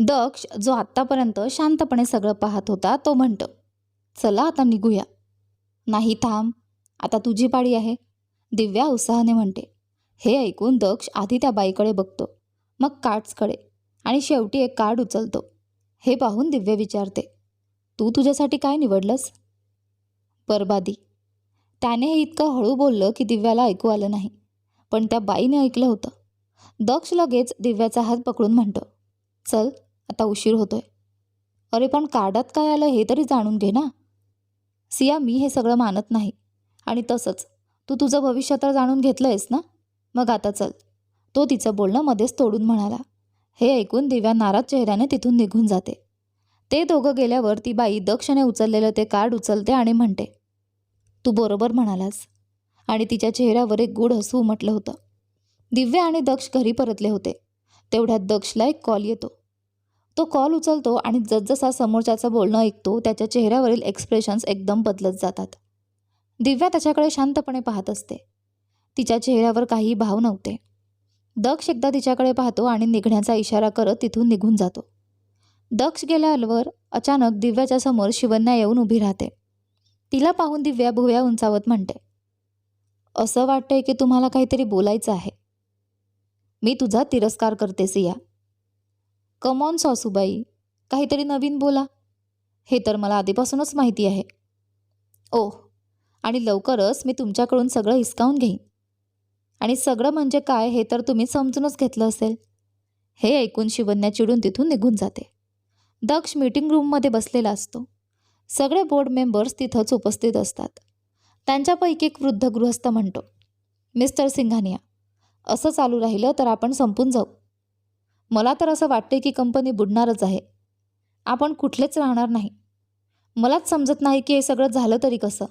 दक्ष जो आत्तापर्यंत शांतपणे सगळं पाहत होता तो म्हणतो चला आता निघूया. नाही थांब. आता तुझी पाळी आहे. दिव्या उत्साहाने म्हणते हे ऐकून दक्ष आधी त्या बाईकडे बघतो मग कार्ड्सकडे आणि शेवटी एक कार्ड उचलतो. हे पाहून दिव्य विचारते तू तुझ्यासाठी काय निवडलंस? बरबादी. त्याने हे इतकं हळू बोललं की दिव्याला ऐकू आलं नाही पण त्या बाईने ऐकलं होतं. दक्ष लगेच दिव्याचा हात पकडून म्हणतो चल आता उशीर होतोय. अरे पण कार्डात काय आलं हे तरी जाणून घे ना. सिया मी हे सगळं मानत नाही. आणि तसंच तू तुझं भविष्य तर जाणून घेतलं आहेस ना? मग आता चल. तो तिचं बोलणं मध्येच तोडून म्हणाला. हे ऐकून दिव्या नाराज चेहऱ्याने तिथून निघून जाते. ते दोघं गेल्यावर ती बाई दक्षने उचललेलं ते कार्ड उचलते आणि म्हणते तू बरोबर म्हणालास. आणि तिच्या चेहऱ्यावर एक गूढ हसू उमटलं होतं. दिव्या आणि दक्ष घरी परतले होते. तेवढ्यात दक्षला एक कॉल येतो. तो कॉल उचलतो आणि जसजसा समोरच्याचं बोलणं ऐकतो त्याच्या चेहऱ्यावरील एक्सप्रेशन्स एकदम बदलत जातात. दिव्या त्याच्याकडे शांतपणे पाहत असते. तिच्या चेहऱ्यावर काही भाव नव्हते. दक्ष एकदा तिच्याकडे पाहतो आणि निघण्याचा इशारा करत तिथून निघून जातो. दक्ष गेल्यावर अचानक दिव्याच्या समोर शिवन्या येऊन उभी राहते. तिला पाहून दिव्या भुव्या उंचावत म्हणते असं वाटतंय की तुम्हाला काहीतरी बोलायचं आहे. मी तुझा तिरस्कार करते सिया कमॉन सासूबाई. काहीतरी नवीन बोला. हे तर मला आधीपासूनच माहिती आहे. ओह आणि लवकरच मी तुमच्याकडून सगळं हिसकावून घेईन. आणि सगळं म्हणजे काय हे तर तुम्ही समजूनच घेतलं असेल. हे ऐकून शिवन्या चिडून तिथून निघून जाते. दक्ष मीटिंग रूममध्ये बसलेला असतो. सगळे बोर्ड मेंबर्स तिथंच उपस्थित असतात. त्यांच्यापैकी एक वृद्ध गृहस्थ म्हणतो मिस्टर सिंघानिया असं चालू राहिलं तर आपण संपून जाऊ. मला तर असं वाटते की कंपनी बुडणारच आहे. आपण कुठलेच राहणार नाही. मलाच समजत नाही की हे सगळं झालं तरी कसं.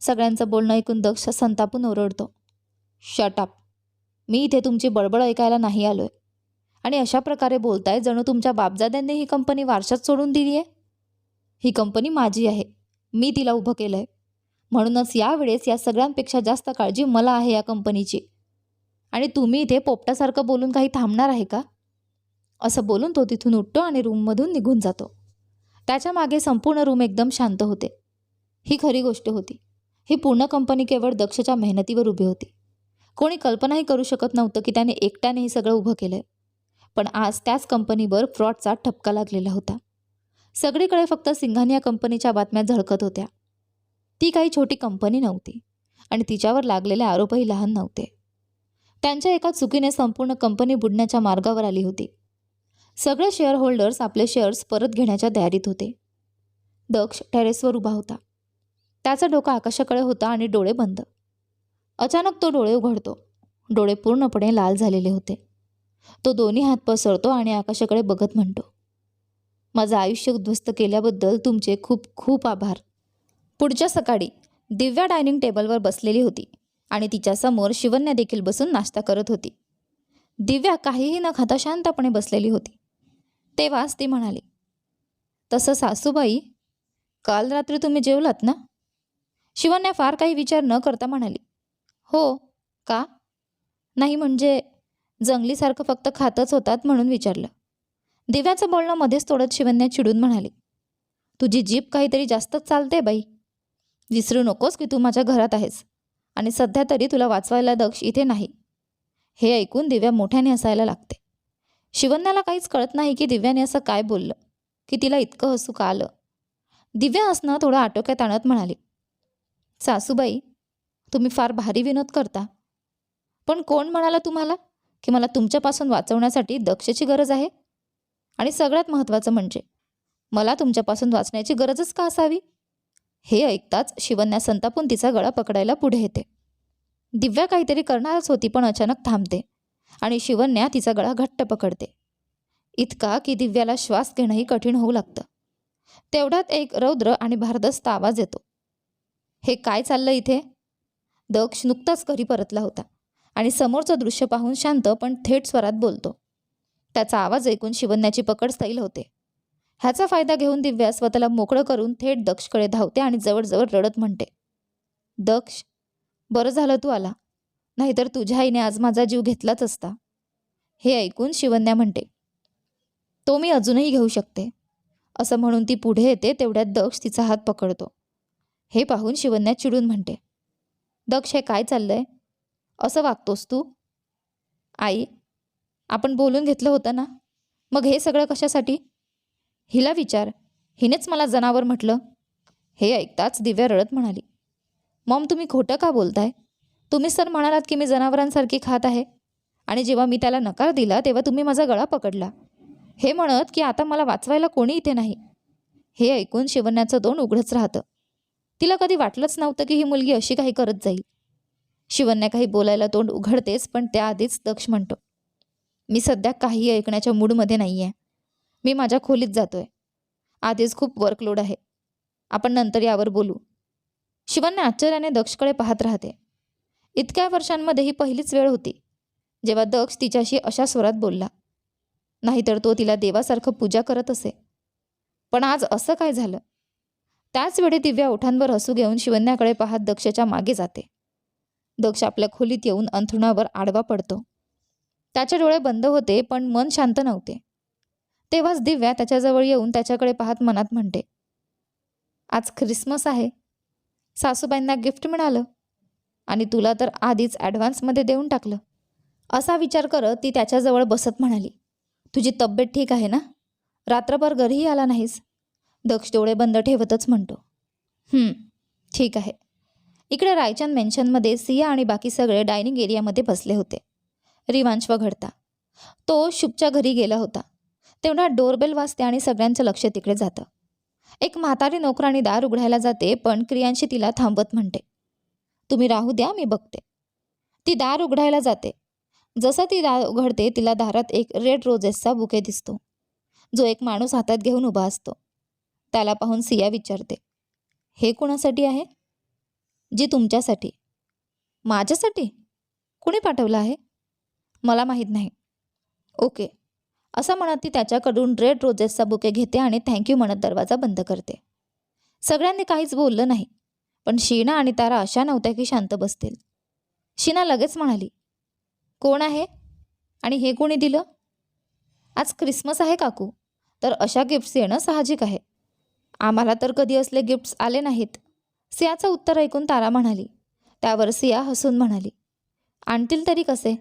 सगळ्यांचं बोलणं ऐकून दक्ष संतापून ओरडतो. शटअप मी इथे तुमची बडबड ऐकायला नाही आलो आहे आणि अशा प्रकारे बोलताय जणू तुमच्या बापजाद्यांनी ही कंपनी वारशात सोडून दिली आहे? ही कंपनी माझी आहे. मी तिला उभं केलं आहे म्हणूनच यावेळेस या सगळ्यांपेक्षा जास्त काळजी मला आहे या कंपनीची. आणि तुम्ही इथे पोपटासारखं बोलून काही थांबणार आहे का? असं बोलून तो तिथून उठतो आणि रूममधून निघून जातो. त्याच्यामागे संपूर्ण रूम एकदम शांत होते. ही खरी गोष्ट होती. ही पूर्ण कंपनी केवळ दक्षच्या मेहनतीवर उभी होती. कोणी कल्पनाही करू शकत नव्हतं की त्याने एकट्याने हे सगळं उभं केलं पण आज त्याच कंपनीवर फ्रॉडचा ठपका लागलेला होता. सगळीकडे फक्त सिंघानिया कंपनीच्या बातम्या झळकत होत्या. ती काही छोटी कंपनी नव्हती आणि तिच्यावर लागलेले आरोपही लहान नव्हते. त्यांच्या एका चुकीने संपूर्ण कंपनी बुडण्याच्या मार्गावर आली होती. सगळे शेअर होल्डर्स आपले शेअर्स परत घेण्याच्या तयारीत होते. दक्ष टेरेसवर उभा होता. त्याचा डोका आकाशाकडे होता आणि डोळे बंद. अचानक तो डोळे उघडतो. डोळे पूर्णपणे लाल झालेले होते. तो दोन्ही हात पसरतो आणि आकाशाकडे बघत म्हणतो माझं आयुष्य उद्ध्वस्त केल्याबद्दल तुमचे खूप खूप आभार. पुढच्या सकाळी दिव्या डायनिंग टेबलवर बसलेली होती आणि तिच्यासमोर शिवन्या देखील बसून नाश्ता करत होती. दिव्या काहीही न खाता शांतपणे बसलेली होती. तेव्हाच ती म्हणाली तसं सासूबाई काल रात्री तुम्ही जेवलात ना? शिवन्या फार काही विचार न करता म्हणाली हो का? नाही म्हणजे जंगलीसारखं फक्त खातच होतात म्हणून विचारलं. दिव्याचं बोलणं मध्येच तोडत शिवन्या चिडून म्हणाली तुझी जीप काहीतरी जास्तच चालते बाई. विसरू नकोस की तू माझ्या घरात आहेस आणि सध्या तरी तुला वाचवायला दक्ष इथे नाही. हे ऐकून दिव्या मोठ्याने हसायला लागते. शिवन्याला काहीच कळत नाही की दिव्याने असं काय बोललं की तिला इतकं हसू का आलं. दिव्या असणं थोडं आटोक्यात आणत म्हणाली सासूबाई तुम्ही फार भारी विनोद करता. पण कोण म्हणाला तुम्हाला की मला तुमच्यापासून वाचवण्यासाठी दक्षची गरज आहे? आणि सगळ्यात महत्त्वाचं म्हणजे मला तुमच्यापासून वाचण्याची गरजच का असावी? हे ऐकताच शिवन्या संतापून तिचा गळा पकडायला पुढे येते. दिव्या काहीतरी करणारच होती पण अचानक थांबते. आणि शिवन्या तिचा गळा घट्ट पकडते. इतका की दिव्याला श्वास घेणंही कठीण होऊ लागतं. तेवढ्यात एक रौद्र आणि भारदस्त आवाज येतो. हे काय चाललं इथे? दक्ष नुकताच घरी परतला होता आणि समोरचं दृश्य पाहून शांत पण थेट स्वरात बोलतो. त्याचा आवाज ऐकून शिवन्याची पकड स्थैल होते. ह्याचा फायदा घेऊन दिव्या स्वतःला मोकळं करून थेट दक्षकडे धावते आणि जवळजवळ रडत म्हणते दक्ष बरं झालं तू आला. नाहीतर तुझ्या आईने आज माझा जीव घेतलाच असता. हे ऐकून शिवन्या म्हणते तो मी अजूनही घेऊ शकते. असं म्हणून ती पुढे येते तेवढ्यात दक्ष तिचा हात पकडतो. हे पाहून शिवन्या चिडून म्हणते दक्ष हे काय चाललंय? असं वागतोस तू? आई आपण बोलून घेतलं होतं ना? मग हे सगळं कशासाठी? हिला विचार. हिनेच मला जनावर म्हटलं. हे ऐकताच दिव्या रडत म्हणाली मॉम तुम्ही खोटं का बोलताय? तुम्ही सर म्हणालात की मी जनावरांसारखी खात आहे. आणि जेव्हा मी त्याला नकार दिला तेव्हा तुम्ही माझा गळा पकडला. हे म्हणत की आता मला वाचवायला कोणी इथे नाही. हे ऐकून शिवण्याचं तोंड उघडच राहतं. तिला कधी वाटलंच नव्हतं की ही मुलगी अशी काही करत जाईल. शिवन्या काही बोलायला तोंड उघडतेच पण त्याआधीच दक्ष म्हणतो मी सध्या काही ऐकण्याच्या मूडमध्ये नाही आहे मी माझ्या खोलीत जातोय. आधीच खूप वर्कलोड आहे. आपण नंतर यावर बोलू. शिवन्या आश्चर्याने दक्षकडे पाहत राहते. इतक्या वर्षांमध्ये ही पहिलीच वेळ होती जेव्हा दक्ष तिच्याशी अशा स्वरात बोलला नाहीतर तो तिला देवासारखं पूजा करत असे. पण आज असं काय झालं? त्याच वेळी दिव्या ओठांवर हसू घेऊन शिवन्याकडे पाहत दक्षच्या मागे जाते. दक्ष आपल्या खोलीत येऊन अंथरुणावर आडवा पडतो. त्याचे डोळे बंद होते पण मन शांत नव्हते. तेव्हाच दिव्या त्याच्याजवळ येऊन त्याच्याकडे पाहत मनात म्हणते आज ख्रिसमस आहे. सासूबाईंना गिफ्ट मिळालं. आणि तुला तर आधीच ॲडव्हान्समध्ये देऊन टाकलं. असा विचार करत ती त्याच्याजवळ बसत म्हणाली तुझी तब्येत ठीक आहे ना? रात्रभर घरीही आला नाहीस. दक्ष डोळे बंद ठेवतच म्हणतो ठीक आहे. इकडे रायचंद मेन्शनमध्ये सिया आणि बाकी सगळे डायनिंग एरियामध्ये बसले होते. रिवांश वघडता तो शुभच्या घरी गेला होता. तेवढा डोरबेल वाजते आणि सगळ्यांचं लक्ष तिकडे जातं. एक म्हातारी नोकराणी दार उघडायला जाते पण क्रियांशी तिला थांबवत म्हणते तुम्ही राहू द्या मी बघते. ती दार उघडायला जाते. जसं ती दार उघडते तिला दारात एक रेड रोजेसचा बुके दिसतो. जो एक माणूस हातात घेऊन उभा असतो. त्याला पाहून सिया विचारते हे कोणासाठी आहे? जी तुमच्यासाठी. माझ्यासाठी? कुणी पाठवलं आहे? मला माहीत नाही. ओके. असं म्हणत ती त्याच्याकडून रेड रोजेसचा बुके घेते आणि थँक्यू म्हणत दरवाजा बंद करते. सगळ्यांनी काहीच बोललं नाही. पण शीना आणि तारा अशा नव्हत्या की शांत बसतील. शीना लगेच म्हणाली कोण आहे? आणि हे कोणी दिलं? आज क्रिसमस आहे काकू तर अशा गिफ्ट्स येणं साहजिक आहे. आम्हाला तर कधी असले गिफ्ट्स आले नाहीत. सियाचं उत्तर ऐकून तारा म्हणाली त्यावर सिया हसून म्हणाली आणतील तरी कसे?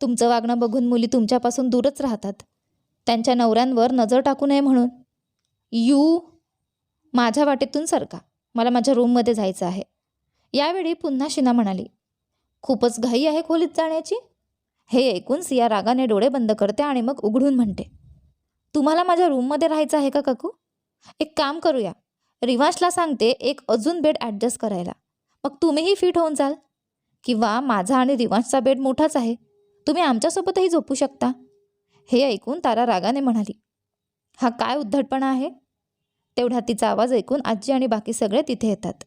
तुमचं वागणं बघून मुली तुमच्यापासून दूरच राहतात. त्यांच्या नवऱ्यांवर नजर टाकू नये म्हणून. यू माझ्या वाटेतून सरका. मला माझ्या रूममध्ये जायचं आहे. यावेळी पुन्हा शिना म्हणाली खूपच घाई आहे खोलीत जाण्याची. हे ऐकून सिया रागाने डोळे बंद करते आणि मग उघडून म्हणते तुम्हाला माझ्या रूममध्ये राहायचं आहे का काकू? एक काम करूया. रिवाशला सांगते एक अजून बेड ॲडजस्ट करायला. मग तुम्हीही फिट होऊन जाल. किंवा माझा आणि रिवाशचा बेड मोठाच आहे. तुम्ही आमच्यासोबतही झोपू शकता. हे ऐकून तारा रागाने म्हणाली हा काय उद्धटपणा आहे? तेवढा तिचा आवाज ऐकून आजी आणि बाकी सगळे तिथे येतात.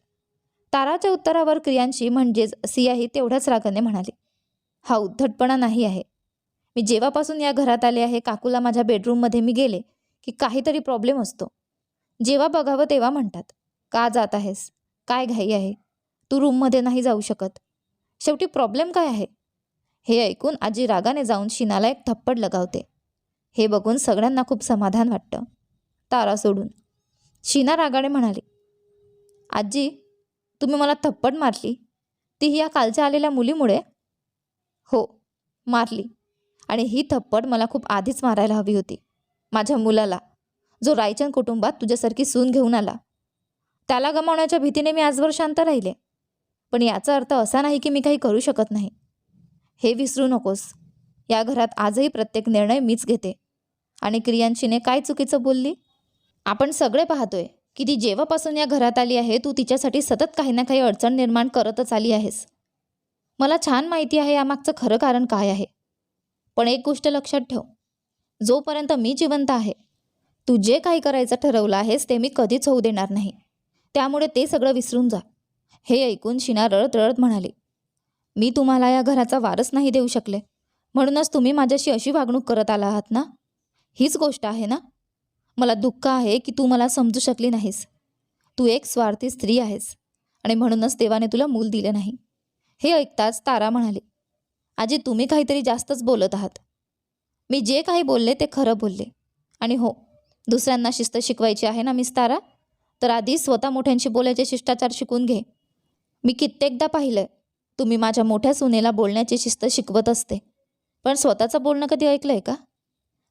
ताराच्या उत्तरावर क्रियांशी म्हणजेच सियाही तेवढ्याच रागाने म्हणाली हा उद्धटपणा नाही आहे. मी जेव्हापासून या घरात आले आहे काकूला माझ्या बेडरूममध्ये मी गेले की काहीतरी प्रॉब्लेम असतो. जेव्हा बघावं तेव्हा म्हणतात का जात आहेस? काय घाई आहे? तू रूममध्ये नाही जाऊ शकत. शेवटी प्रॉब्लेम काय आहे? हे ऐकून आजी रागाने जाऊन शिनाला एक थप्पड लगावते. हे बघून सगळ्यांना खूप समाधान वाटतं. तारा सोडून शीना रागाने म्हणाली आजी तुम्ही मला थप्पड मारली. ती या कालच्या आलेल्या मुलीमुळे? हो मारली. आणि ही थप्पड मला खूप आधीच मारायला हवी होती. माझ्या मुलाला जो रायचंद कुटुंबात तुझ्यासारखी सून घेऊन आला. त्याला गमावण्याच्या भीतीने मी आजवर शांत राहिले. पण याचा अर्थ असा नाही की मी काही करू शकत नाही. हे विसरू नकोस. या घरात आजही प्रत्येक निर्णय मीच घेते. आणि क्रियांशीने काय चुकीचं बोलली? आपण सगळे पाहतोय की ती जेव्हापासून या घरात आली आहे तू तिच्यासाठी सतत काही ना काही अडचण निर्माण करतच आली आहेस. मला छान माहिती आहे यामागचं खरं कारण काय आहे. पण एक गोष्ट लक्षात ठेव. जोपर्यंत मी जिवंत आहे तू जे काही करायचं ठरवलं आहेस ते मी कधीच होऊ देणार नाही. त्यामुळे ते सगळं विसरून जा. हे ऐकून शिना रळत रळत म्हणाली. मी तुम्हाला या घराचा वारस नाही देऊ शकले. म्हणूनच तुम्ही माझ्याशी अशी वागणूक करत आला आहात ना? हीच गोष्ट आहे ना? मला दुःख आहे की तू मला समजू शकली नाहीस. तू एक स्वार्थी स्त्री आहेस आणि म्हणूनच देवाने तुला मूल दिले नाही. हे ऐकताच तारा म्हणाली आजी तुम्ही काहीतरी जास्तच बोलत आहात. मी जे काही बोलले ते खरं बोलले. आणि हो दुसऱ्यांना शिस्त शिकवायची आहे ना मिस तारा? तर आधी स्वतः मोठ्यांशी बोलायचे शिष्टाचार शिकून घे. मी कित्येकदा पाहिलंय तुम्ही माझ्या मोठ्या सुनेला बोलण्याची शिस्त शिकवत असते. पण स्वतःचं बोलणं कधी ऐकलंय का?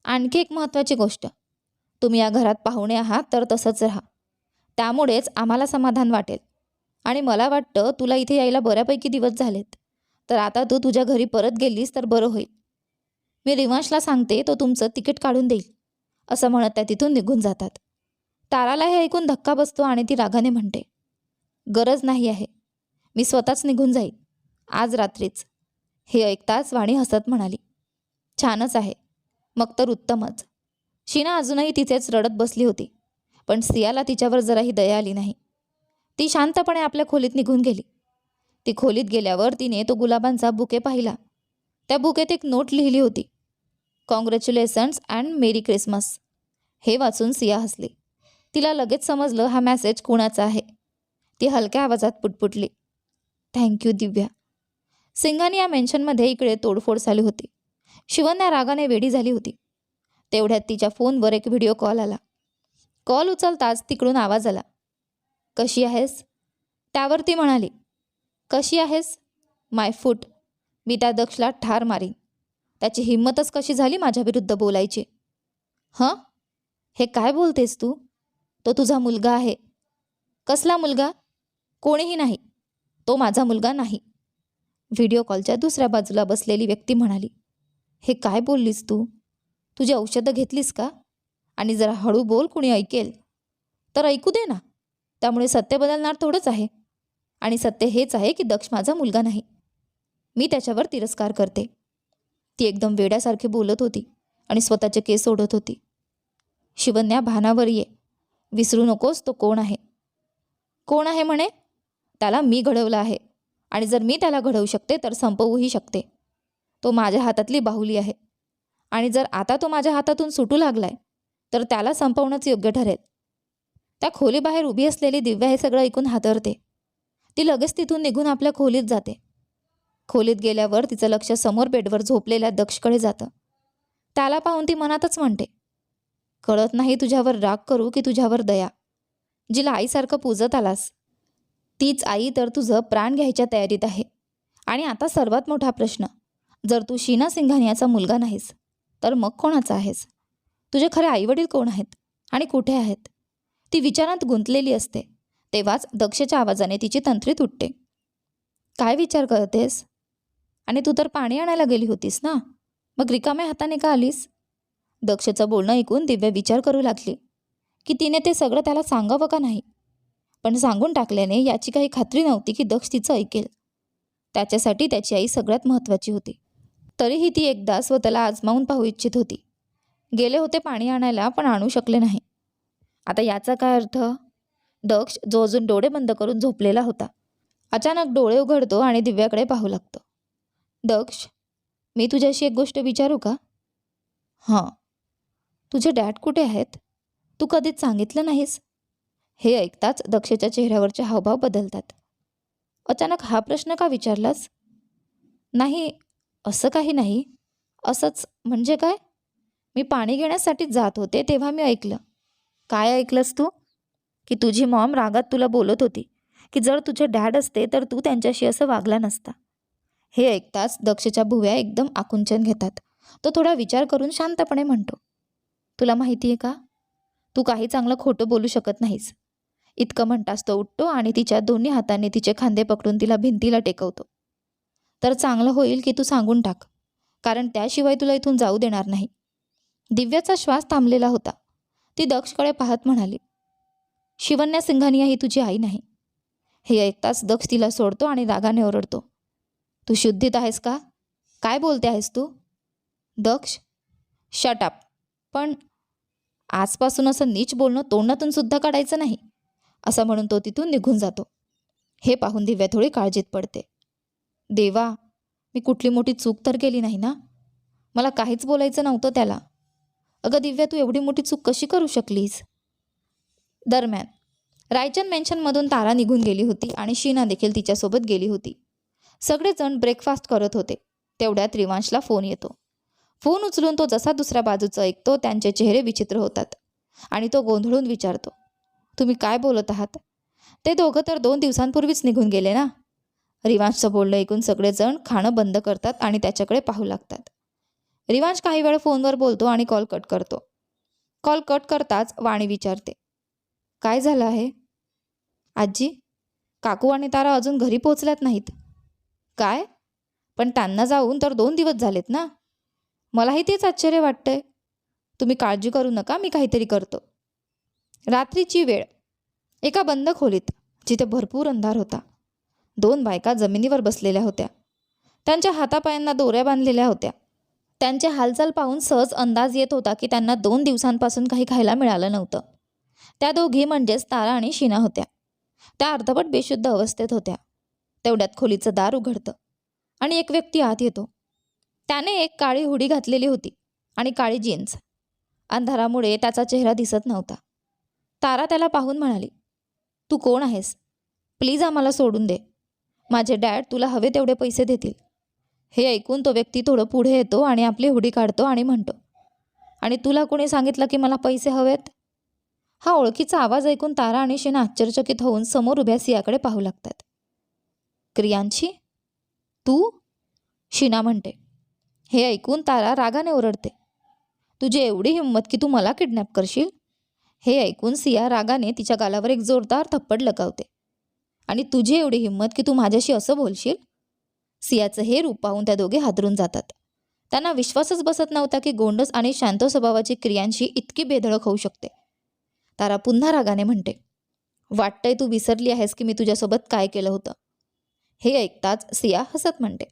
आणखी एक महत्त्वाची गोष्ट तुम्ही या घरात पाहुणे आहात तर तसंच राहा. त्यामुळेच आम्हाला समाधान वाटेल. आणि मला वाटतं तुला इथे यायला बऱ्यापैकी दिवस झालेत. तर आता तू तुझ्या घरी परत गेलीस तर बरं होईल. मी रिवांशला सांगते तो तुमचं तिकीट काढून देईल. असं म्हणत त्या तिथून निघून जातात. ताराला हे ऐकून धक्का बसतो आणि ती रागाने म्हणते गरज नाही आहे. मी स्वतःच निघून जाईल आज रात्रीच. हे ऐकताच वाणी हसत म्हणाली छानच आहे. मग तर उत्तमच. शीना अजूनही तिथेच रडत बसली होती. पण सियाला तिच्यावर जराही दया आली नाही. ती शांतपणे आपल्या खोलीत निघून गेली. ती खोलीत गेल्यावर तिने तो गुलाबांचा बुके पाहिला. त्या बुकेत एक नोट लिहिली होती. कॉंग्रॅच्युलेशन्स अँड मेरी क्रिसमस हे वाचून सिया हसली. तिला लगेच समजलं हा मॅसेज कुणाचा आहे. ती हलक्या आवाजात पुटपुटली. थँक्यू दिव्या. सिंगाने या मेन्शनमध्ये इकडे तोडफोड झाली होती. शिवन्या रागाने वेडी झाली होती. तेवढ्यात तिच्या फोनवर एक व्हिडिओ कॉल आला. कॉल उचलताच तिकडून आवाज आला. कशी आहेस? त्यावर ती म्हणाली. कशी आहेस? माय फूट मी त्या दक्षला ठार मारीन. त्याची हिंमतच कशी झाली माझ्या विरुद्ध बोलायची? हं? हे काय बोलतेस तू? तो तुझा मुलगा आहे. कसला मुलगा? कोणीही नाही. तो माझा मुलगा नाही. व्हिडिओ कॉलच्या दुसऱ्या बाजूला बसलेली व्यक्ती म्हणाली. हे काय बोललीस तू? तुझी औषधं घेतलीस का? आणि जरा हळू बोल कुणी ऐकेल. तर ऐकू दे ना. त्यामुळे सत्य बदलणार थोडंच आहे. आणि सत्य हेच आहे की दक्ष माझा मुलगा नाही. मी त्याच्यावर तिरस्कार करते. ती एकदम वेड्यासारखी बोलत होती आणि स्वतःचे केस ओढत होती. शिवन्या भानावर ये. विसरू नकोस तो कोण आहे. कोण आहे म्हणे? त्याला मी घडवलं आहे. आणि जर मी त्याला घडवू शकते तर संपवूही शकते. तो माझ्या हातातली बाहुली आहे. आणि जर आता तो माझ्या हातातून सुटू लागलाय तर त्याला संपवणंच योग्य ठरेल. त्या खोलीबाहेर उभी असलेली दिव्या हे सगळं ऐकून हातरते. ती लगेच तिथून निघून आपल्या खोलीत जाते. खोलीत गेल्यावर तिचं लक्ष समोर बेडवर झोपलेल्या दक्षकडे जातं. त्याला पाहून ती मनातच म्हणते कळत नाही तुझ्यावर राग करू की तुझ्यावर दया. जिला आईसारखं पूजत आलास. तीच आई तर तुझं प्राण घ्यायच्या तयारीत आहे. आणि आता सर्वात मोठा प्रश्न जर तू शीना सिंघानियाचा मुलगा नाहीस तर मग कोणाचा आहेस? तुझे खरे आईवडील कोण आहेत? आणि कुठे आहेत? ती विचारात गुंतलेली असते. तेव्हाच दक्षच्या आवाजाने तिची तंत्री तुटते. काय विचार करतेस? आणि तू तर पाणी आणायला गेली होतीस ना? मग रिकाम्या हाताने का आलीस? दक्षचं बोलणं ऐकून दिव्या विचार करू लागली. की तिने ते सगळं त्याला सांगावं का नाही? पण सांगून टाकल्याने याची काही खात्री नव्हती की दक्ष तिचं ऐकेल. त्याच्यासाठी त्याची आई सगळ्यात महत्त्वाची होती. तरीही ती एकदा स्वतःला आजमावून पाहू इच्छित होती. गेले होते पाणी आणायला पण आणू शकले नाही. आता याचा काय अर्थ? दक्ष जो अजून डोळे बंद करून झोपलेला होता. अचानक डोळे उघडतो आणि दिव्याकडे पाहू लागतो. दक्ष मी तुझ्याशी एक गोष्ट विचारू का? हां. तुझे डॅड कुठे आहेत? तू कधीच सांगितलं नाहीस? हे ऐकताच दक्षच्या चेहऱ्यावरचे हावभाव बदलतात. अचानक हा प्रश्न का विचारलास? नाही असं काही नाही. असंच म्हणजे काय? मी पाणी घेण्यासाठी जात होते तेव्हा मी ऐकलं. काय ऐकलंस तू? की तुझी मॉम रागात तुला बोलत होती की जर तुझे डॅड असते तर तू त्यांच्याशी असं वागला नसता. हे ऐकताच दक्षच्या भुव्या एकदम आकुंचन घेतात. तो थोडा विचार करून शांतपणे म्हणतो तुला माहिती आहे का? तू काही चांगलं खोटं बोलू शकत नाहीस. इतकं म्हणतास तो उठतो आणि तिच्या दोन्ही हाताने तिचे खांदे पकडून तिला भिंतीला टेकवतो. तर चांगलं होईल की तू सांगून टाक. कारण त्याशिवाय तुला इथून जाऊ देणार नाही. दिव्याचा श्वास थांबलेला होता. ती दक्षकडे पाहत म्हणाली शिवन्या सिंघानिया ही तुझी आई नाही. हे ऐकताच दक्ष तिला सोडतो आणि रागाने ओरडतो. तू शुद्धीत आहेस का? काय बोलते आहेस तू? दक्ष शटअप पण आजपासून असं नीच बोलणं तोंडातून सुद्धा काढायचं नाही. असं म्हणून तो तिथून निघून जातो. हे पाहून दिव्या थोडी काळजीत पडते. देवा मी कुठली मोठी चूक तर केली नाही ना? मला काहीच बोलायचं नव्हतं त्याला. अगं दिव्या तू एवढी मोठी चूक कशी करू शकलीस? दरम्यान रायचंद मेन्शनमधून तारा निघून गेली होती आणि शीना देखील तिच्यासोबत गेली होती. सगळेजण ब्रेकफास्ट करत होते. तेवढ्यात रिवांशला फोन येतो. फोन उचलून तो जसा दुसऱ्या बाजूचं ऐकतो त्यांचे चेहरे विचित्र होतात. आणि तो गोंधळून विचारतो तुम्ही काय बोलत आहात? ते दोघं तर दोन दिवसांपूर्वीच निघून गेले ना? रिवांशचं बोलणं ऐकून सगळेजण खाणं बंद करतात आणि त्याच्याकडे पाहू लागतात. रिवांश काही वेळ फोनवर बोलतो आणि कॉल कट करतो. कॉल कट करताच वाणी विचारते. काय झालं आहे? आजी काकू आणि तारा अजून घरी पोचल्यात नाहीत. काय? पण त्यांना जाऊन तर दोन दिवस झालेत ना? मलाही तेच आश्चर्य वाटतंय. तुम्ही काळजी करू नका मी काहीतरी करतो. रात्रीची वेळ. एका बंद खोलीत जिथे भरपूर अंधार होता. दोन बायका जमिनीवर बसलेल्या होत्या. त्यांच्या हातापायांना दोऱ्या बांधलेल्या होत्या. त्यांचे हालचाल पाहून सहज अंदाज येत होता की त्यांना दोन दिवसांपासून काही खायला मिळालं नव्हतं. त्या दोघी म्हणजेच तारा आणि शिना होत्या. त्या अर्धवट बेशुद्ध अवस्थेत होत्या. तेवढ्यात खोलीचं दार उघडतं आणि एक व्यक्ती आत येतो. त्याने एक काळी हुडी घातलेली होती आणि काळी जीन्स. अंधारामुळे त्याचा चेहरा दिसत नव्हता. तारा त्याला पाहून म्हणाली तू कोण आहेस? प्लीज आम्हाला सोडून दे. माझे डॅड तुला हवे तेवढे पैसे देतील. हे ऐकून तो व्यक्ती थोडं पुढे येतो आणि आपली हुडी काढतो आणि म्हणतो आणि तुला कोणी सांगितलं की मला पैसे हवेत? हा ओळखीचा आवाज ऐकून तारा आणि शेना आश्चर्यचकित होऊन समोर उभ्या सियाकडे पाहू लागतात. क्रियांशी तू? शीना म्हणते. हे ऐकून तारा रागाने ओरडते. तुझी एवढी हिंमत की तू मला किडनॅप करशील? हे ऐकून सिया रागाने तिच्या गालावर एक जोरदार थप्पड लगावते. आणि तुझी एवढी हिंमत की तू माझ्याशी असं बोलशील? सियाचं हे रूप पाहून त्या दोघे हादरून जातात. त्यांना विश्वासच बसत नव्हता की गोंडस आणि शांत स्वभावाची क्रियांशी इतकी बेधडक होऊ शकते. तारा पुन्हा रागाने म्हणते वाटतंय तू विसरली आहेस की मी तुझ्यासोबत काय केलं होतं? हे ऐकताच सिया हसत म्हणते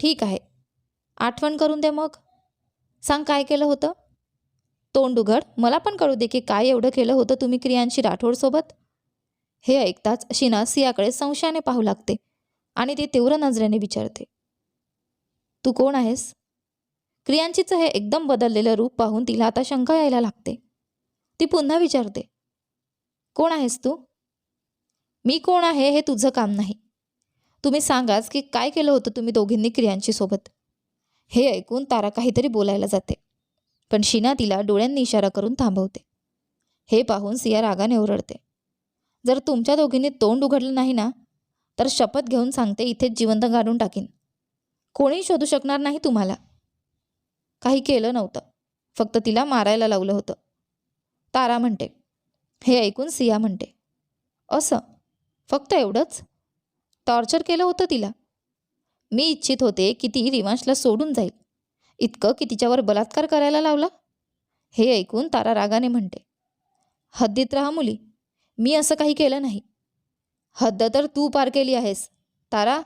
ठीक आहे. आठवण करून दे मग. सांग काय केलं होतं? तोंड उघड. मला पण कळू दे की काय एवढं केलं होतं तुम्ही क्रियांशी राठोडसोबत हे ऐकताच शीना सियाकडे संशयाने पाहू लागते आणि ती तीव्र नजरेने विचारते तू कोण आहेस? क्रियांचीचं हे एकदम बदललेलं रूप पाहून तिला आता शंका यायला लागते. ती पुन्हा विचारते कोण आहेस तू? मी कोण आहे हे तुझं काम नाही. तुम्ही सांगाच की काय केलं होतं तुम्ही दोघींनी क्रियांची सोबत. हे ऐकून तारा काहीतरी बोलायला जाते. पण शीना तिला डोळ्यांनी इशारा करून थांबवते. हे पाहून सिया रागाने ओरडते. जर तुमच्या दोघींनी तोंड उघडलं नाही ना तर शपथ घेऊन सांगते इथेच जिवंत गाडून टाकीन. कोणीही शोधू शकणार नाही तुम्हाला. काही केलं नव्हतं. फक्त तिला मारायला लावलं होतं. तारा म्हणते हे ऐकून सिया म्हणते. असं? फक्त एवढंच? टॉर्चर केलं होतं तिला? मी इच्छित होते की ती रिवांशला सोडून जाईल. इतकं की तिच्यावर बलात्कार करायला लावला? हे ऐकून तारा रागाने म्हणते हद्दीत राहा मुली. मी असं काही केलं नाही. हद्द तर तू पार केली आहेस. तारा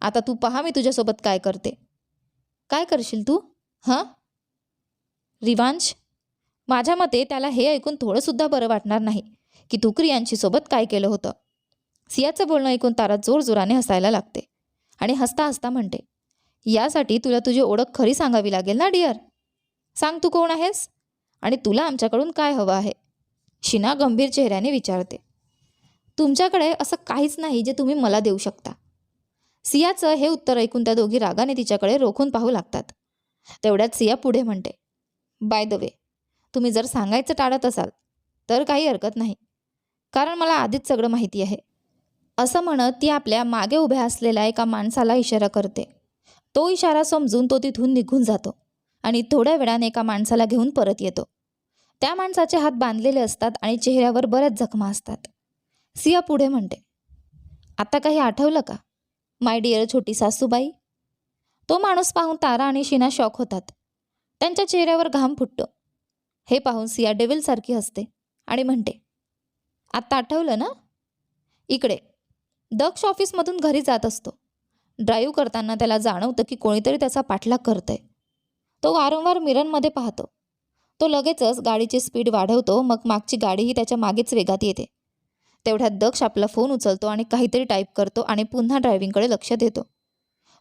आता तू पहा मी तुझ्यासोबत काय करते. काय करशील तू? हां? रिवांश? माझ्या मते त्याला हे ऐकून थोडंसुद्धा बरं वाटणार नाही की तू क्रियांशी सोबत काय केलं होतं. सियाचं बोलणं ऐकून तारा जोरजोराने हसायला लागते आणि हसता हसता म्हणते यासाठी तुला तुझी ओळख खरी सांगावी लागेल ना डिअर? सांग तू कोण आहेस? आणि तुला आमच्याकडून काय हवं आहे? शिना गंभीर चेहऱ्याने विचारते तुमच्याकडे असं काहीच नाही जे तुम्ही मला देऊ शकता. सियाचं हे उत्तर ऐकून त्या दोघी रागाने तिच्याकडे रोखून पाहू लागतात. तेवढ्यात सिया पुढे म्हणते बाय द वे तुम्ही जर सांगायचं टाळत असाल तर काही हरकत नाही. कारण मला आधीच सगळं माहिती आहे. असं म्हणत ती आपल्या मागे उभ्या असलेल्या एका माणसाला इशारा करते. तो इशारा समजून तो तिथून निघून जातो आणि थोड्या वेळाने एका माणसाला घेऊन परत येतो. त्या माणसाचे हात बांधलेले असतात आणि चेहऱ्यावर बऱ्याच जखमा असतात. सिया पुढे म्हणते आता काही आठवलं का माय डिअर छोटी सासूबाई? तो माणूस पाहून तारा आणि शिना शॉक होतात. त्यांच्या चेहऱ्यावर घाम फुटतो. हे पाहून सिया डेविलसारखी हसते आणि म्हणते आत्ता आठवलं ना? इकडे दक्ष ऑफिसमधून घरी जात असतो. ड्राईव्ह करताना त्याला जाणवतं की कोणीतरी त्याचा पाठलाग करतंय. तो वारंवार मिरनमध्ये पाहतो. तो लगेचच गाडीची स्पीड वाढवतो मग मागची गाडीही त्याच्या मागेच वेगात येते. तेवढ्यात दक्ष आपला फोन उचलतो आणि काहीतरी टाईप करतो आणि पुन्हा ड्रायव्हिंगकडे लक्ष देतो.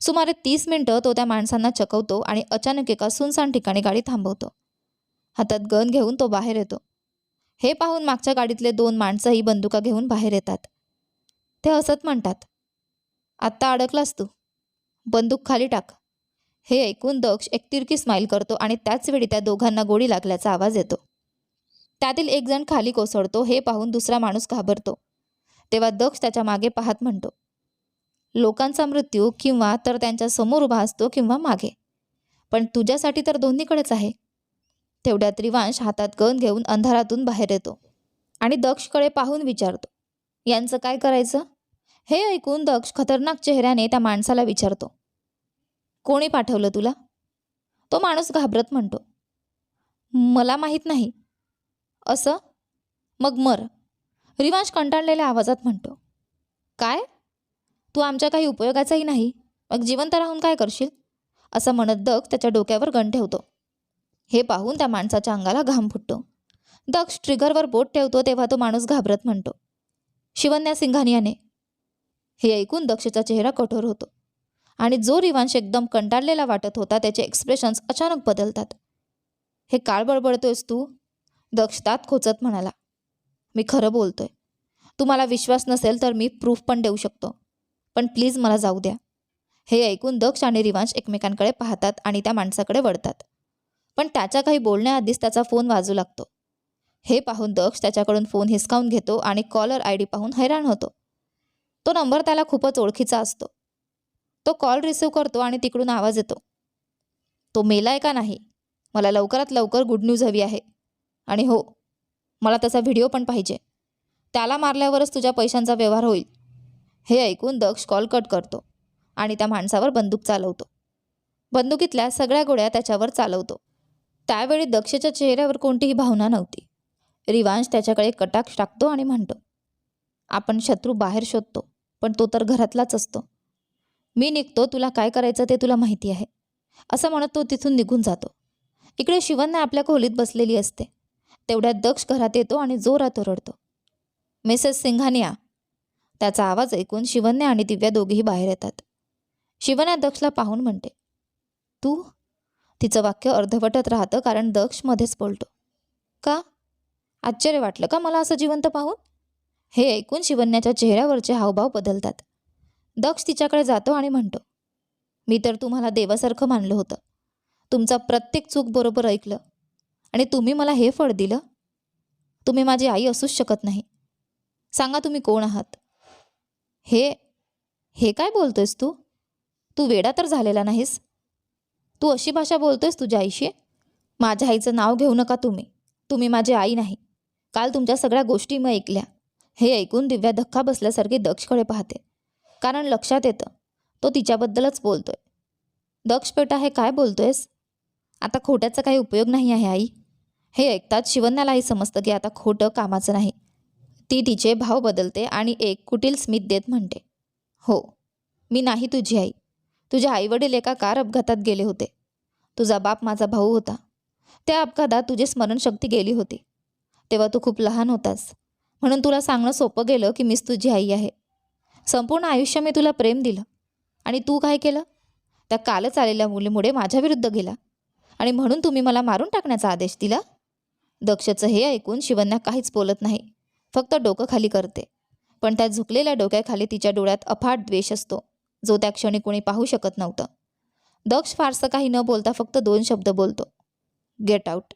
सुमारे तीस मिनटं तो त्या माणसांना चकवतो आणि अचानक एका सुनसान ठिकाणी गाडी थांबवतो. हातात गन घेऊन तो बाहेर येतो. हे पाहून मागच्या गाडीतले दोन माणसंही बंदुका घेऊन बाहेर येतात. ते हसत म्हणतात आत्ता अडकलास तू. बंदूक खाली टाक. हे ऐकून दक्ष एकतिरकी स्माईल करतो आणि त्याच वेळी त्या दोघांना गोळी लागल्याचा आवाज येतो. त्यातील एक जण खाली कोसळतो हे पाहून दुसरा माणूस घाबरतो. तेव्हा दक्ष त्याच्यामागे पाहत म्हणतो लोकांचा मृत्यू किंवा तर त्यांच्यासमोर उभा असतो किंवा मागे. पण तुझ्यासाठी तर दोन्हीकडेच आहे. तेवढ्यात रिवांश हातात गन घेऊन अंधारातून बाहेर येतो आणि दक्षकडे पाहून विचारतो यांचं काय करायचं? हे ऐकून दक्ष खतरनाक चेहऱ्याने त्या माणसाला विचारतो कोणी पाठवलं तुला? तो माणूस घाबरत म्हणतो. मला माहीत नाही. असं? मग मर. रिवांश कंटाळलेल्या आवाजात म्हणतो. काय? तू आमच्या काही उपयोगाचाही नाही. मग जिवंत राहून काय करशील? असं म्हणत दक्ष त्याच्या डोक्यावर गण ठेवतो. हे पाहून त्या माणसाच्या अंगाला घाम फुटतो. दक्ष ट्रिगरवर बोट ठेवतो तेव्हा तो माणूस घाबरत म्हणतो. शिवन्या सिंघानियाने. हे ऐकून दक्षचा चेहरा कठोर होतो. आणि जो रिवांश एकदम कंटाळलेला वाटत होता त्याचे एक्सप्रेशन्स अचानक बदलतात. हे काळ बडबडतोयस तू? दक्षतात खोचत म्हणाला. मी खरं बोलतोय. तुम्हाला विश्वास नसेल तर मी प्रूफ पण देऊ शकतो. पण प्लीज मला जाऊ द्या. हे ऐकून दक्ष आणि रिवांश एकमेकांकडे पाहतात आणि त्या माणसाकडे वळतात. पण त्याच्या काही बोलण्याआधीच त्याचा फोन वाजू लागतो. हे पाहून दक्ष त्याच्याकडून फोन हिसकावून घेतो आणि कॉलर आय डी पाहून हैराण होतो. तो नंबर त्याला खूपच ओळखीचा असतो. तो कॉल रिसीव करतो आणि तिकडून आवाज येतो. तो मेलाय का नाही? मला लवकरात लवकर गुड न्यूज हवी आहे. आणि हो मला त्याचा व्हिडिओ पण पाहिजे. त्याला मारल्यावरच तुझ्या पैशांचा व्यवहार होईल. हे ऐकून दक्ष कॉल कट करतो आणि त्या माणसावर बंदूक चालवतो. बंदुकीतल्या सगळ्या गोळ्या त्याच्यावर चालवतो. त्यावेळी दक्षच्या चेहऱ्यावर कोणतीही भावना नव्हती. रिवांश त्याच्याकडे कटाक्ष टाकतो आणि म्हणतो आपण शत्रू बाहेर शोधतो पण तो तर घरातलाच असतो. मी निघतो तुला काय करायचं ते तुला माहिती आहे. असं म्हणत तो तिथून निघून जातो. इकडे शिवन्ना आपल्या खोलीत बसलेली असते. तेवढ्यात दक्ष घरात येतो आणि जोरात ओरडतो. मिसेस सिंघानिया. त्याचा आवाज ऐकून शिवन्या आणि दिव्या दोघेही बाहेर येतात. शिवन्या दक्षला पाहून म्हणते तू? तिचं वाक्य अर्धवटत राहतं कारण दक्ष मध्येच बोलतो. का? आश्चर्य वाटलं का मला असं जिवंत पाहून? हे ऐकून शिवन्याच्या चेहऱ्यावरचे हावभाव बदलतात. दक्ष तिच्याकडे जातो आणि म्हणतो मी तर तुम्हाला देवासारखं मानलं होतं. तुमचा प्रत्येक चूक बरोबर ऐकलं. आणि तुम्ही मला हे फळ दिलं. तुम्ही माझी आई असूच शकत नाही. सांगा तुम्ही कोण आहात? हे हे काय बोलतोयस तू? तू वेडा तर झालेला नाहीस. तू अशी भाषा बोलतोयस तुझ्या आईशी? माझ्या आईचं नाव घेऊ नका तुम्ही. तुम्ही माझी आई नाही. काल तुमच्या सगळ्या गोष्टी मी ऐकल्या. हे ऐकून दिव्या धक्का बसल्यासारखी दक्षकडे पाहते. कारण लक्षात येतं. तो तिच्याबद्दलच बोलतोय. दक्ष बेटा हे काय बोलतोयस? आता खोट्याचा काही उपयोग नाही आहे आई. हे ऐकताच शिवन्यालाही समजतं की आता खोटं कामाचं नाही. ती तिचे भाव बदलते आणि एक कुटील स्मित देत म्हणते. हो मी नाही तुझी आई. तुझे आईवडील एका कार अपघातात गेले होते. तुझा बाप माझा भाऊ होता. त्या अपघातात तुझी स्मरणशक्ती गेली होती. तेव्हा तू खूप लहान होतास. म्हणून तुला सांगणं सोपं गेलं की मीच तुझी आई आहे. संपूर्ण आयुष्य मी तुला प्रेम दिलं. आणि तू काय केलं? त्या कालच आलेल्या मुलीमुळे माझ्याविरुद्ध गेला. आणि म्हणून तुम्ही मला मारून टाकण्याचा आदेश दिला? दक्षचं हे ऐकून शिवन्या काहीच बोलत नाही. फक्त डोकं खाली करते. पण त्या झुकलेल्या डोक्याखाली तिच्या डोळ्यात अफाट द्वेष असतो जो त्या क्षणी कोणी पाहू शकत नव्हतं. दक्ष फारसं काही न बोलता फक्त दोन शब्द बोलतो. Get out.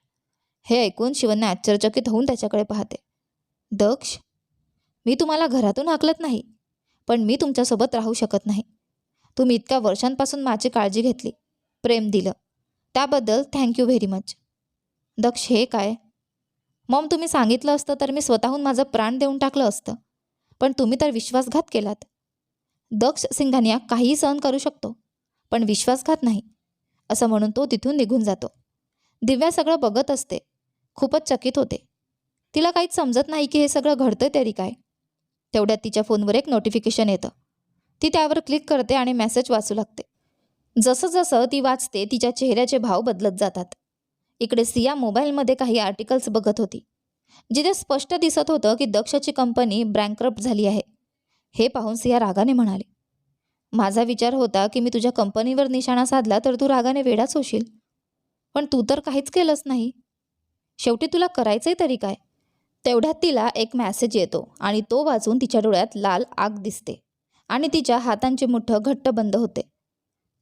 हे ऐकून शिवन्या आश्चर्यचकित होऊन त्याच्याकडे पाहते. दक्ष मी तुम्हाला घरातून हाकलत नाही. पण मी तुमच्यासोबत राहू शकत नाही. तुम्ही इतक्या वर्षांपासून माझी काळजी घेतली. प्रेम दिलं. त्याबद्दल थँक्यू व्हेरी मच दक्ष हे काय? मॉम तुम्ही सांगितलं असतं तर मी स्वतःहून माझं प्राण देऊन टाकलं असतं. पण तुम्ही तर विश्वासघात केलात. दक्ष सिंघानिया काहीही सहन करू शकतो. पण विश्वासघात नाही. असं म्हणून तो तिथून निघून जातो. दिव्या सगळं बघत असते. खूपच चकित होते. तिला काहीच समजत नाही की हे सगळं घडतंय तरी काय. तेवढ्यात तिच्या फोनवर एक नोटिफिकेशन येतं. ती त्यावर क्लिक करते आणि मेसेज वाचू लागते. जसं जसं ती वाचते तिच्या चेहऱ्याचे भाव बदलत जातात. इकडे सिया मोबाईलमध्ये काही आर्टिकल्स बघत होती. जिथे स्पष्ट दिसत होतं की दक्षची कंपनी ब्रँक्रप्ट झाली आहे. हे पाहून सिया रागाने म्हणाले माझा विचार होता की मी तुझ्या कंपनीवर निशाणा साधला तर तू रागाने वेडाच होशील. पण तू तर काहीच केलंच नाही. शेवटी तुला करायचंय तरी काय? तेवढ्यात तिला एक मॅसेज येतो आणि तो वाचून तिच्या डोळ्यात लाल आग दिसते आणि तिच्या हातांची मुठ्ठ घट्ट बंद होते.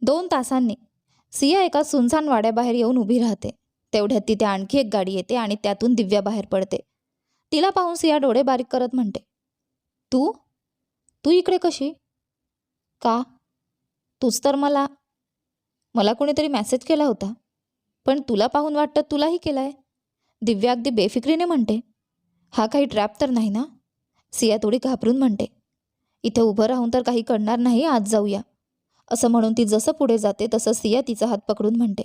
दोन तासांनी सिया एका सुनसान वाड्याबाहेर येऊन उभी राहते. तेवढ्यात तिथे आणखी एक गाडी येते आणि त्यातून दिव्या बाहेर पडते. तिला पाहून सिया डोळे बारीक करत म्हणते तू? तू इकडे कशी? का? तूच तर मला मला कोणीतरी मेसेज केला होता. पण तुला पाहून वाटतं तुलाही केलाय. आहे दिव्या अगदी बेफिक्रीने म्हणते हा काही ट्रॅप तर नाही ना? सिया थोडी घाबरून म्हणते. इथे उभं राहून तर काही कळणार नाही आज जाऊया. असं म्हणून ती जसं पुढे जाते तसं सिया तिचा हात पकडून म्हणते.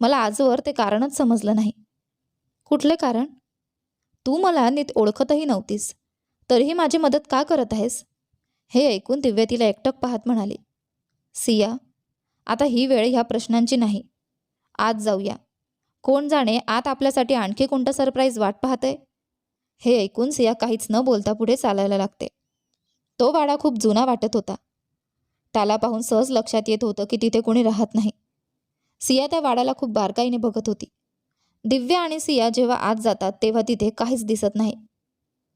मला आजवर ते कारणच समजलं नाही. कुठले कारण? तू मला नीट ओळखतही नव्हतीस. तरीही माझी मदत का करत आहेस? हे ऐकून दिव्या तिला एकटक पाहत म्हणाली. सिया आता ही वेळ ह्या प्रश्नांची नाही. आज जाऊया. कोण जाणे आत आपल्यासाठी आणखी कोणतं सरप्राईज वाट पाहतंय? हे ऐकून सिया काहीच न बोलता पुढे चालायला लागते. तो वाडा खूप जुना वाटत होता. त्याला पाहून सहज लक्षात येत होतं की तिथे कोणी राहत नाही. सिया त्या वाड्याला खूप बारकाईने बघत होती. दिव्या आणि सिया जेव्हा आत जातात तेव्हा तिथे काहीच दिसत नाही.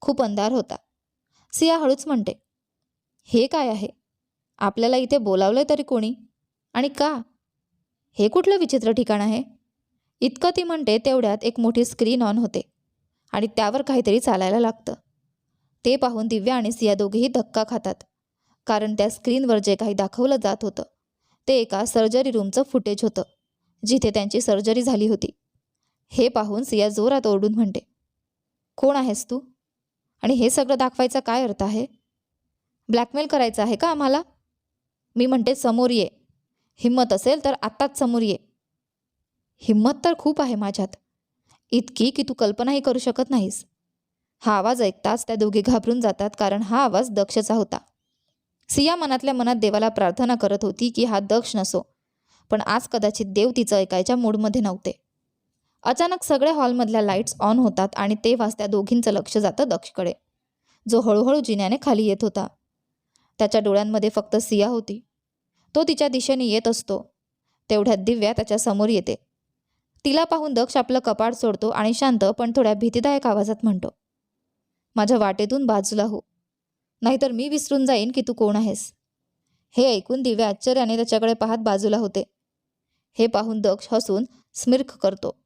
खूप अंधार होता. सिया हळूच म्हणते हे काय आहे? आपल्याला इथे बोलावलंय तरी कोणी? आणि का? हे कुठलं विचित्र ठिकाण आहे? इतकं ती म्हणते तेवढ्यात एक मोठी स्क्रीन ऑन होते. आणि त्यावर काहीतरी चालायला लागतं. ते पाहून दिव्या आणि सिया दोघेही धक्का खातात. कारण त्या स्क्रीनवर जे काही दाखवलं जात होतं ते एका सर्जरी रूमचं फुटेज होतं जिथे त्यांची सर्जरी झाली होती. हे पाहून सिया जोरात ओरडून म्हणते कोण आहेस तू? आणि हे सगळं दाखवायचा काय अर्थ आहे? ब्लॅकमेल करायचं आहे का आम्हाला? मी म्हणते समोर ये. हिंमत असेल तर आत्ताच समोर ये. हिंमत तर खूप आहे माझ्यात. इतकी की तू कल्पनाही करू शकत नाहीस. हा आवाज ऐकताच त्या दोघे घाबरून जातात कारण हा आवाज दक्षचा होता. सिया मनातल्या मनात देवाला प्रार्थना करत होती की हा दक्ष नसो पण आज कदाचित देव तिचं ऐकायच्या मूडमध्ये नव्हते. अचानक सगळ्या हॉलमधल्या लाईट्स ऑन होतात आणि तेव्हाच त्या दोघींचं लक्ष जातं दक्षकडे जो हळूहळू जिन्याने खाली येत होता. त्याच्या डोळ्यांमध्ये फक्त सिया होती. तो तिच्या दिशेने येत असतो. तेवढ्यात दिव्या त्याच्यासमोर येते. तिला पाहून दक्ष आपलं कपाट सोडतो आणि शांत पण थोड्या भीतीदायक आवाजात म्हणतो माझ्या वाटेतून बाजूला हो. नाहीतर मी विसरून जाईन की तू कोण आहेस. हे ऐकून दिव्या आश्चर्याने त्याच्याकडे पाहत बाजूला होते. हे पाहून दक्ष हसून स्मिर्ख करतो.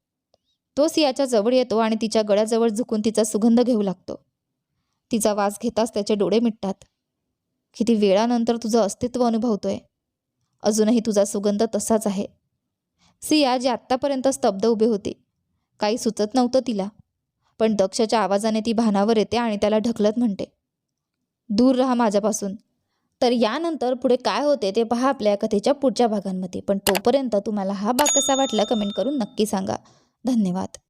तो सियाच्या जवळ येतो आणि तिच्या गळ्याजवळ झुकून तिचा सुगंध घेऊ लागतो. तिचा वास घेताच त्याचे डोळे मिटतात. किती वेळानंतर तुझं अस्तित्व अनुभवतोय. अजूनही तुझा सुगंध तसाच आहे. सिया जी आत्तापर्यंत स्तब्ध उभे होते. काही सुचत नव्हतं तिला. पण दक्षच्या आवाजाने ती भानावर येते आणि त्याला ढकलत म्हणते. दूर राहा माझ्यापासून. तर यानंतर पुढे काय होते ते पहा आपल्या कथेच्या पुढच्या भागांमध्ये. पण तोपर्यंत तुम्हाला हा भाग कसा वाटला कमेंट करून नक्की सांगा. धन्यवाद.